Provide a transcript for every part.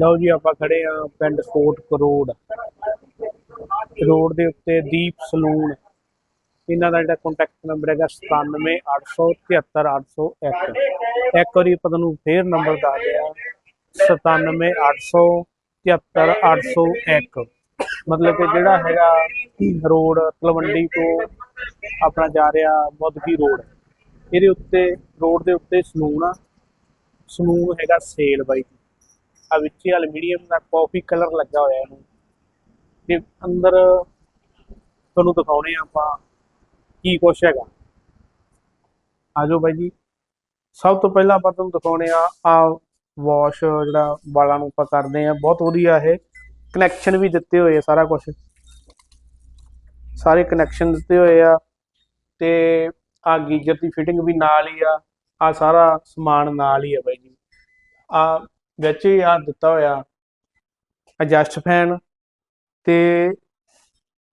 ਲਓ ਜੀ, ਆਪਾਂ ਖੜੇ ਆ ਪਿੰਡ ਕੋਟ ਕਰੋੜ। ਰੋਡ ਦੇ ਉੱਤੇ ਦੀਪ ਸਲੂਨ। ਇਹਨਾਂ ਦਾ ਜਿਹੜਾ ਕੰਟੈਕਟ ਨੰਬਰ ਹੈਗਾ 978737801 ਇੱਕ। ਵਾਰੀ ਆਪਾਂ ਤੁਹਾਨੂੰ ਫੇਰ ਨੰਬਰ ਦੱਸ ਦਿਆ। 978737801 ਮਤਲਬ ਕਿ ਜਿਹੜਾ ਹੈਗਾ ਰੋਡ ਤਲਵੰਡੀ ਤੋਂ ਆਪਣਾ ਜਾ ਰਿਹਾ ਮੁੱਦਕੀ ਰੋਡ। ਇਹਦੇ ਉੱਤੇ, ਰੋਡ ਦੇ ਉੱਤੇ ਸਲੂਨ ਆ। ਸਲੂਨ ਹੈਗਾ ਸੇਲ ਬਾਈ। ਆ ਵਿੱਚ ਐਲੂਮੀਨੀਅਮ ਦਾ ਕਾਫੀ ਕਲਰ ਲੱਗਾ ਹੋਇਆ ਇਹਨੂੰ। ਤੇ ਅੰਦਰ ਤੁਹਾਨੂੰ ਦਿਖਾਉਣੇ ਆ ਆਪਾਂ ਕੀ ਕੁਛ ਹੈਗਾ। ਆਜੋ ਬਾਈ ਜੀ। ਸਭ ਤੋਂ ਪਹਿਲਾਂ ਆਪਾਂ ਤੁਹਾਨੂੰ ਦਿਖਾਉਣੇ ਆ ਆ ਵਾਸ਼ ਜਿਹੜਾ ਵਾਲਾਂ ਨੂੰ ਆਪਾਂ ਕਰਦੇ ਆ। ਬਹੁਤ ਵਧੀਆ ਇਹ ਕਨੈਕਸ਼ਨ ਵੀ ਦਿੱਤੇ ਹੋਏ ਆ ਸਾਰਾ ਕੁਝ ਸਾਰੇ ਕਨੈਕਸ਼ਨ ਦਿੱਤੇ ਹੋਏ ਆ। ਤੇ ਆ ਗੀਜ਼ਰ ਦੀ ਫਿਟਿੰਗ ਵੀ ਨਾਲ ਹੀ ਆ। ਆ ਸਾਰਾ ਸਮਾਨ ਨਾਲ ਹੀ ਆ ਬਾਈ ਜੀ। ਆ ਵਿੱਚ ਹੀ ਆ ਦਿੱਤਾ ਹੋਇਆ। ਐਡਜਸਟ ਫੈਨ ਤੇ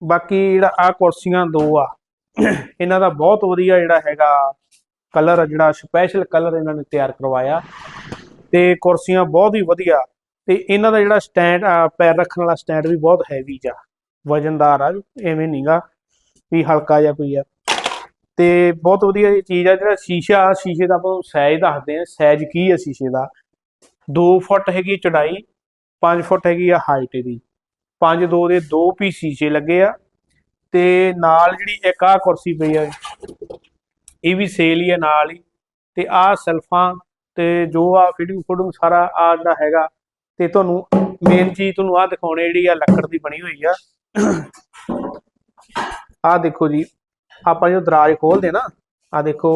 ਬਾਕੀ ਜਿਹੜਾ ਆ ਕੁਰਸੀਆਂ ਦੋ ਆ, ਇਹਨਾਂ ਦਾ ਬਹੁਤ ਵਧੀਆ ਜਿਹੜਾ ਹੈਗਾ ਕਲਰ ਜਿਹੜਾ ਸਪੈਸ਼ਲ ਕਲਰ ਇਹਨਾਂ ਨੇ ਤਿਆਰ ਕਰਵਾਇਆ। ਤੇ ਕੁਰਸੀਆਂ ਬਹੁਤ ਹੀ ਵਧੀਆ ਤੇ ਇਹਨਾਂ ਦਾ ਜਿਹੜਾ ਸਟੈਂਡ ਪੈਰ ਰੱਖਣ ਵਾਲਾ ਸਟੈਂਡ ਵੀ ਬਹੁਤ ਹੈਵੀ ਜਾ ਵਜਨਦਾਰ ਆ, ਐਵੇਂ ਨਹੀਂਗਾ ਵੀ ਹਲਕਾ ਜਿਹਾ ਕੋਈ ਆ। ਤੇ ਬਹੁਤ ਵਧੀਆ ਚੀਜ਼ ਆ ਜਿਹੜਾ ਸ਼ੀਸ਼ਾ ਸ਼ੀਸ਼ੇ ਦਾ ਆਪਾਂ ਸਾਈਜ਼ ਦੱਸਦੇ ਆ ਸਾਈਜ਼ ਕੀ ਆ ਸ਼ੀਸ਼ੇ ਦਾ। 2 ਫੁੱਟ ਹੈਗੀ ਚੜਾਈ 5 ਫੁੱਟ ਹੈਗੀ ਆ ਹਾਈਟ ਇਹਦੀ। 5 2 ਦੇ ਦੋ ਪੀਸ ਸ਼ੀਸ਼ੇ ਲੱਗੇ ਆ ਤੇ ਨਾਲ ਜਿਹੜੀ ਇੱਕ ਆ ਕੁਰਸੀ ਪਈ ਆ, ਇਹ ਵੀ ਸੇਲ ਹੀ ਆ ਨਾਲ ਹੀ। ਤੇ ਆ ਸੈਲਫਾਂ ਤੇ ਜੋ ਆ ਫਿਟਿੰਗ ਫੁਟਿੰਗ ਸਾਰਾ ਆ ਜਿਹੜਾ ਹੈਗਾ, ਤੇ ਤੁਹਾਨੂੰ ਮੇਨ ਚੀਜ਼ ਤੁਹਾਨੂੰ ਆ ਦਿਖਾਉਣੇ ਜਿਹੜੀ ਆ ਲੱਕੜ ਦੀ ਬਣੀ ਹੋਈ ਆ। ਆ ਦੇਖੋ ਜੀ, ਆਪਾਂ ਜੋ ਦਰਾਜ ਖੋਲਦੇ ਨਾ ਆ ਦੇਖੋ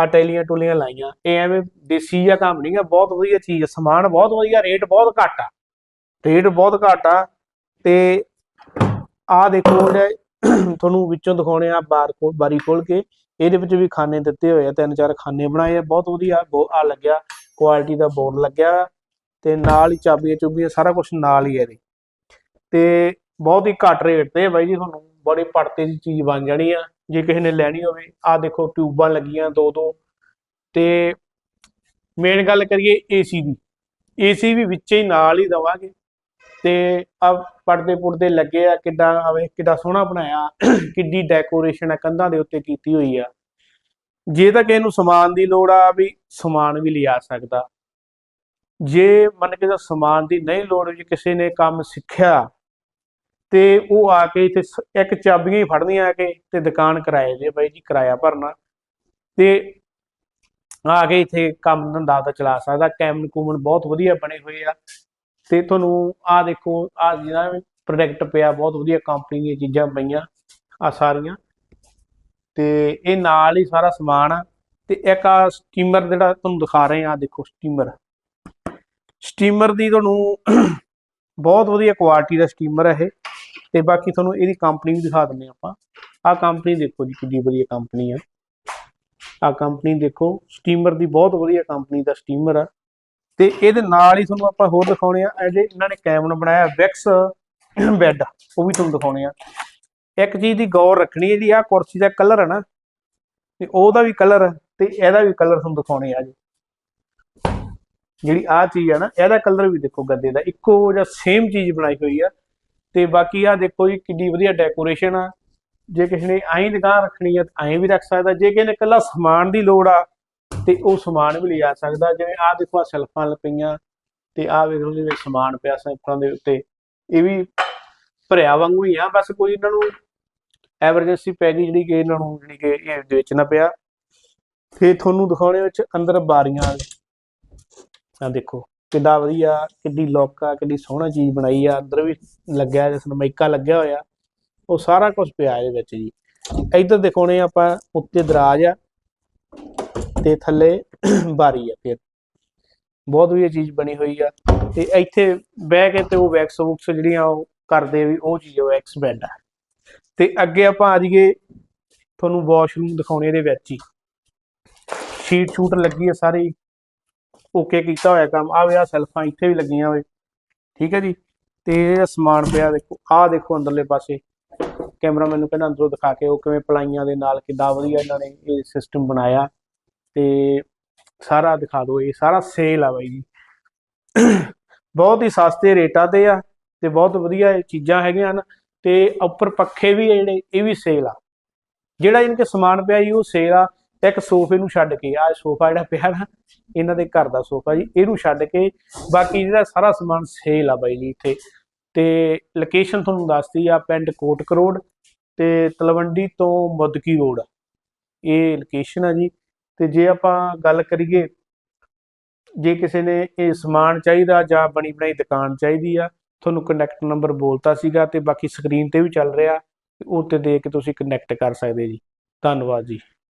ਆ ਟੈਲੀਆਂ ਟੁਲੀਆਂ ਲਾਈਆਂ। ਇਹ ਐਵੇਂ ਦੇਸੀ ਜਿਹਾ ਕੰਮ ਨਹੀਂ ਆ ਬਹੁਤ ਵਧੀਆ ਚੀਜ਼ ਆ। ਸਮਾਨ ਬਹੁਤ ਵਧੀਆ, ਰੇਟ ਬਹੁਤ ਘੱਟ ਆ। ਰੇਟ ਬਹੁਤ ਘੱਟ ਆ। ਤੇ ਆ ਦੇਖੋ ਜਿਹੜੇ ਤੁਹਾਨੂੰ ਵਿੱਚੋਂ ਦਿਖਾਉਣੇ ਆ ਬਾਰ ਕੋਲ ਬਾਰੀ ਖੋਲ ਕੇ। ਇਹਦੇ ਵਿੱਚ ਵੀ ਖਾਨੇ ਦਿੱਤੇ ਹੋਏ ਆ, ਤਿੰਨ ਚਾਰ ਖਾਨੇ ਬਣਾਏ ਆ। ਬਹੁਤ ਵਧੀਆ ਆ ਲੱਗਿਆ। ਕੁਆਲਿਟੀ ਦਾ ਬੋਰਡ ਲੱਗਿਆ ਤੇ ਨਾਲ ਹੀ ਚਾਬੀਆਂ ਚੁਬੀਆਂ, ਸਾਰਾ ਕੁਝ ਨਾਲ ਹੀ ਹੈ ਇਹਦੇ। ਤੇ ਬਹੁਤ ਹੀ ਘੱਟ ਰੇਟ ਤੇ ਬਾਈ ਜੀ, ਤੁਹਾਨੂੰ ਬੜੀ ਪੜਤੇ ਦੀ ਚੀਜ਼ ਬਣ ਜਾਣੀ ਆ। ਜੇ ਕਿਸੇ ਨੇ ਲੈਣੀ ਹੋਵੇ ਆ ਦੇਖੋ ਟਿਊਬਾਂ ਲੱਗੀਆਂ ਦੋ ਦੋ। ਤੇ ਮੇਨ ਗੱਲ ਕਰੀਏ ਏਸੀ ਦੀ। ਏਸੀ ਵੀ ਵਿੱਚੇ ਹੀ ਨਾਲ ਹੀ ਦਵਾਂਗੇ। ਤੇ ਆ ਪਰਦੇ ਪੁਰਦੇ ਲੱਗੇ ਆ, ਕਿੱਦਾਂ ਆਵੇ, ਕਿੱਦਾਂ ਸੋਹਣਾ ਬਣਾਇਆ, ਕਿੱਡੀ ਡੈਕੋਰੇਸ਼ਨ ਆ, ਕੰਧਾਂ ਦੇ ਉੱਤੇ ਕੀਤੀ ਹੋਈ ਆ। ਜੇ ਤਾਂ ਕਿਸੇ ਨੂੰ ਸਮਾਨ ਦੀ ਲੋੜ ਆ ਵੀ ਸਮਾਨ ਵੀ ਲਿਆ ਸਕਦਾ। ਜੇ ਮੰਨ ਕੇ ਤਾਂ ਸਮਾਨ ਦੀ ਨਹੀਂ ਲੋੜ ਜੇ ਕਿਸੇ ਨੇ ਕੰਮ ਸਿੱਖਿਆ ਤੇ ਉਹ ਆ ਕੇ ਇੱਥੇ ਸ- ਇੱਕ ਚਾਬੀਆਂ ਹੀ ਫੜਨੀਆਂ ਆ ਕੇ ਤੇ ਦੁਕਾਨ ਕਿਰਾਏ ਦੇ ਬਾਈ ਜੀ, ਕਿਰਾਇਆ ਭਰਨਾ। ਤੇ ਆ ਕੇ ਇੱਥੇ ਕੰਮ ਧੰਦਾ ਤਾਂ ਚਲਾ ਸਕਦਾ ਕੈਮਨ ਕੂਮਨ ਬਹੁਤ ਵਧੀਆ ਬਣੇ ਹੋਏ ਆ। ਤੇ ਤੁਹਾਨੂੰ ਆ ਦੇਖੋ, ਆ ਜਿਹੜਾ ਪ੍ਰੋਡਕਟ ਪਿਆ, ਬਹੁਤ ਵਧੀਆ ਕੰਪਨੀ ਦੀਆਂ ਚੀਜ਼ਾਂ ਪਈਆਂ, ਆ ਸਾਰੀਆਂ। ਤੇ ਇਹ ਨਾਲ ਹੀ ਸਾਰਾ ਸਮਾਨ ਆ। ਤੇ ਇੱਕ ਆ ਸਟੀਮਰ ਜਿਹੜਾ ਤੁਹਾਨੂੰ ਦਿਖਾ ਰਹੇ ਆ ਦੇਖੋ ਸਟੀਮਰ ਸਟੀਮਰ ਦੀ ਤੁਹਾਨੂੰ ਬਹੁਤ ਵਧੀਆ ਕੁਆਲਿਟੀ ਦਾ ਸਟੀਮਰ ਹੈ ਇਹ। ਤੇ ਬਾਕੀ ਤੁਹਾਨੂੰ ਇਹਦੀ ਕੰਪਨੀ ਵੀ ਦਿਖਾ ਦਿੰਦੇ ਆਪਾਂ। ਆਹ ਕੰਪਨੀ ਦੇਖੋ ਜੀ ਕਿੰਨੀ ਵਧੀਆ ਕੰਪਨੀ ਆ। ਆ ਕੰਪਨੀ ਦੇਖੋ ਸਟੀਮਰ ਦੀ ਬਹੁਤ ਵਧੀਆ ਕੰਪਨੀ ਦਾ ਸਟੀਮਰ ਆ। ਤੇ ਇਹਦੇ ਨਾਲ ਹੀ ਤੁਹਾਨੂੰ ਆਪਾਂ ਹੋਰ ਦਿਖਾਉਣੇ ਆ ਇਹਦੇ ਇਹਨਾਂ ਨੇ ਕੈਬਨ ਬਣਾਇਆ ਵਿਕਸ ਬੈੱਡ ਉਹ ਵੀ ਤੁਹਾਨੂੰ ਦਿਖਾਉਣੇ ਆ। ਇੱਕ ਚੀਜ਼ ਦੀ ਗੌਰ ਰੱਖਣੀ ਹੈ ਜਿਹੜੀ ਆ ਕੁਰਸੀ ਦਾ ਕਲਰ ਹੈ ਨਾ, ਤੇ ਉਹਦਾ ਵੀ ਕਲਰ ਤੇ ਇਹਦਾ ਵੀ ਕਲਰ ਤੁਹਾਨੂੰ ਦਿਖਾਉਣੇ ਆ ਜੀ। ਜਿਹੜੀ ਆ ਚੀਜ਼ ਆ ਨਾ, ਇਹਦਾ ਕਲਰ ਵੀ ਦੇਖੋ ਗੱਦੇ ਦਾ, ਇੱਕੋ ਜਿਹਾ ਸੇਮ ਚੀਜ਼ ਬਣਾਈ ਹੋਈ ਆ। ਤੇ ਬਾਕੀ ਆ ਦੇਖੋ ਜੀ ਕਿੰਨੀ ਵਧੀਆ ਡੈਕੋਰੇਸ਼ਨ ਆ। ਜੇ ਕਿਸੇ ਨੇ ਐਂ ਦੁਕਾਨ ਰੱਖਣੀ ਆ, ਤਾਂ ਐਂ ਵੀ ਰੱਖ ਸਕਦਾ। ਜੇ ਕਿਸੇ ਨੇ ਇਕੱਲਾ ਸਮਾਨ ਦੀ ਲੋੜ ਆ, ਤੇ ਉਹ ਸਮਾਨ ਵੀ ਲਿਆ ਸਕਦਾ। ਜਿਵੇਂ ਆ ਦੇਖੋ ਆ ਸੈਲਫਾਂ ਪਈਆਂ, ਤੇ ਆ ਵੇਖ ਲਓ ਜਿਵੇਂ ਸਮਾਨ ਪਿਆ ਸੈਲਫਾਂ ਦੇ ਉੱਤੇ। ਇਹ ਵੀ ਭਰਿਆ ਵਾਂਗੂ ਹੀ ਆ, ਬਸ ਕੋਈ ਇਹਨਾਂ ਨੂੰ ਐਮਰਜੈਂਸੀ ਪੈ ਗਈ ਜਿਹੜੀ ਕਿ ਇਹਨਾਂ ਨੂੰ, ਜਿਹੜੀ ਕਿ ਇਹ ਵੇਚਣਾ ਪਿਆ। ਫੇਰ ਤੁਹਾਨੂੰ ਦਿਖਾਉਣੇ ਵਿੱਚ ਅੰਦਰ ਬਾਰੀਆਂ ਆ ਦੇਖੋ। ਕਿੱਡਾ ਵਧੀਆ, ਕਿੱਡੀ ਲੋਕ, ਕਿੱਡੀ ਸੋਹਣਾ ਚੀਜ਼ ਬਣਾਈ ਆ, ਅੰਦਰ ਵੀ ਲੱਗਿਆ ਜਿਸ ਨਮੈਕਾ ਲੱਗਿਆ ਹੋਇਆ, ਉਹ ਸਾਰਾ ਕੁਝ ਪਿਆ ਇਹਦੇ ਵਿੱਚ ਜੀ। ਇੱਧਰ ਦਿਖਾਉਣੇ ਆਪਾਂ ਉੱਤੇ ਦਰਾਜ ਆ ਤੇ ਥੱਲੇ ਬਾਰੀ ਆ ਫਿਰ। ਬਹੁਤ ਵਧੀਆ ਚੀਜ਼ ਬਣੀ ਹੋਈ ਆ ਤੇ ਇੱਥੇ ਬਹਿ ਕੇ ਤੇ ਉਹ ਵੈਕਸ ਵੁਕਸ ਜਿਹੜੀਆਂ ਉਹ ਕਰਦੇ ਵੀ ਉਹ ਚੀਜ਼ ਉਹ ਐਕਸ ਬੈੱਡ ਆ। ਤੇ ਅੱਗੇ ਆਪਾਂ ਆ ਜਾਈਏ, ਤੁਹਾਨੂੰ ਵਾਸ਼ਰੂਮ ਦਿਖਾਉਣੇ ਇਹਦੇ ਵਿੱਚ ਹੀ। ਸ਼ੀਟ ਸ਼ੂਟ ਲੱਗੀ ਆ ਸਾਰੀ। ਓਕੇ ਕੀਤਾ ਹੋਇਆ ਕੰਮ। ਆ ਵੇ ਸੈਲਫਾਂ ਇੱਥੇ ਵੀ ਲੱਗੀਆਂ ਹੋਏ ਠੀਕ ਹੈ ਜੀ? ਤੇ ਇਹ ਸਮਾਨ ਪਿਆ, ਦੇਖੋ, ਆਹ ਦੇਖੋ ਅੰਦਰਲੇ ਪਾਸੇ। ਕੈਮਰਾ ਮੈਨੂੰ ਕਹਿੰਦਾ ਅੰਦਰੋਂ ਦਿਖਾ ਕੇ ਉਹ ਕਿਵੇਂ ਪਲਾਈਆਂ ਦੇ ਨਾਲ ਕਿੱਦਾਂ ਵਧੀਆ ਇਹਨਾਂ ਨੇ ਇਹ ਸਿਸਟਮ ਬਣਾਇਆ। ਤੇ ਸਾਰਾ ਦਿਖਾ ਦਿਓ ਇਹ, ਸਾਰਾ ਸੇਲ ਆ ਬਾਈ ਜੀ। ਬਹੁਤ ਹੀ ਸਸਤੇ ਰੇਟਾਂ ਤੇ ਆ ਤੇ ਬਹੁਤ ਵਧੀਆ ਚੀਜ਼ਾਂ ਹੈਗੀਆਂ ਹਨ। ਤੇ ਉੱਪਰ ਪੱਖੇ ਵੀ ਆ ਜਿਹੜੇ, ਇਹ ਵੀ ਸੇਲ ਆ। ਜਿਹੜਾ ਇਹਨਾਂ ਤੇ ਸਮਾਨ ਪਿਆ ਜੀ, ਉਹ ਸੇਲ ਆ। ਇੱਕ ਸੋਫੇ ਨੂੰ ਛੱਡ ਕੇ ਆ ਸੋਫਾ ਜਿਹੜਾ ਪਿਆ ਨਾ, ਇਹਨਾਂ ਦੇ ਘਰ ਦਾ ਸੋਫਾ ਜੀ, ਇਹਨੂੰ ਛੱਡ ਕੇ ਬਾਕੀ ਜਿਹੜਾ ਸਾਰਾ ਸਮਾਨ ਸੇਲ ਆ ਬਾਈ ਜੀ ਇੱਥੇ। ਤੇ ਲੋਕੇਸ਼ਨ ਤੁਹਾਨੂੰ ਦੱਸਦੀ ਆ ਪਿੰਡ ਕੋਟਕ ਰੋਡ ਤੇ ਤਲਵੰਡੀ ਤੋਂ ਮੁਦਕੀ ਰੋਡ। ਇਹ ਲੋਕੇਸ਼ਨ ਆ ਜੀ। ਤੇ ਜੇ ਆਪਾਂ ਗੱਲ ਕਰੀਏ, ਜੇ ਕਿਸੇ ਨੇ ਇਹ ਸਮਾਨ ਚਾਹੀਦਾ ਜਾਂ ਬਣੀ ਬਣਾਈ ਦੁਕਾਨ ਚਾਹੀਦੀ ਆ, ਤੁਹਾਨੂੰ ਕਨੈਕਟ ਨੰਬਰ ਬੋਲਤਾ ਸੀਗਾ ਤੇ ਬਾਕੀ ਸਕਰੀਨ ਤੇ ਵੀ ਚੱਲ ਰਿਹਾ ਉਹ ਤੇ ਦੇ ਕੇ ਤੁਸੀਂ ਕਨੈਕਟ ਕਰ ਸਕਦੇ ਜੀ। ਧੰਨਵਾਦ ਜੀ।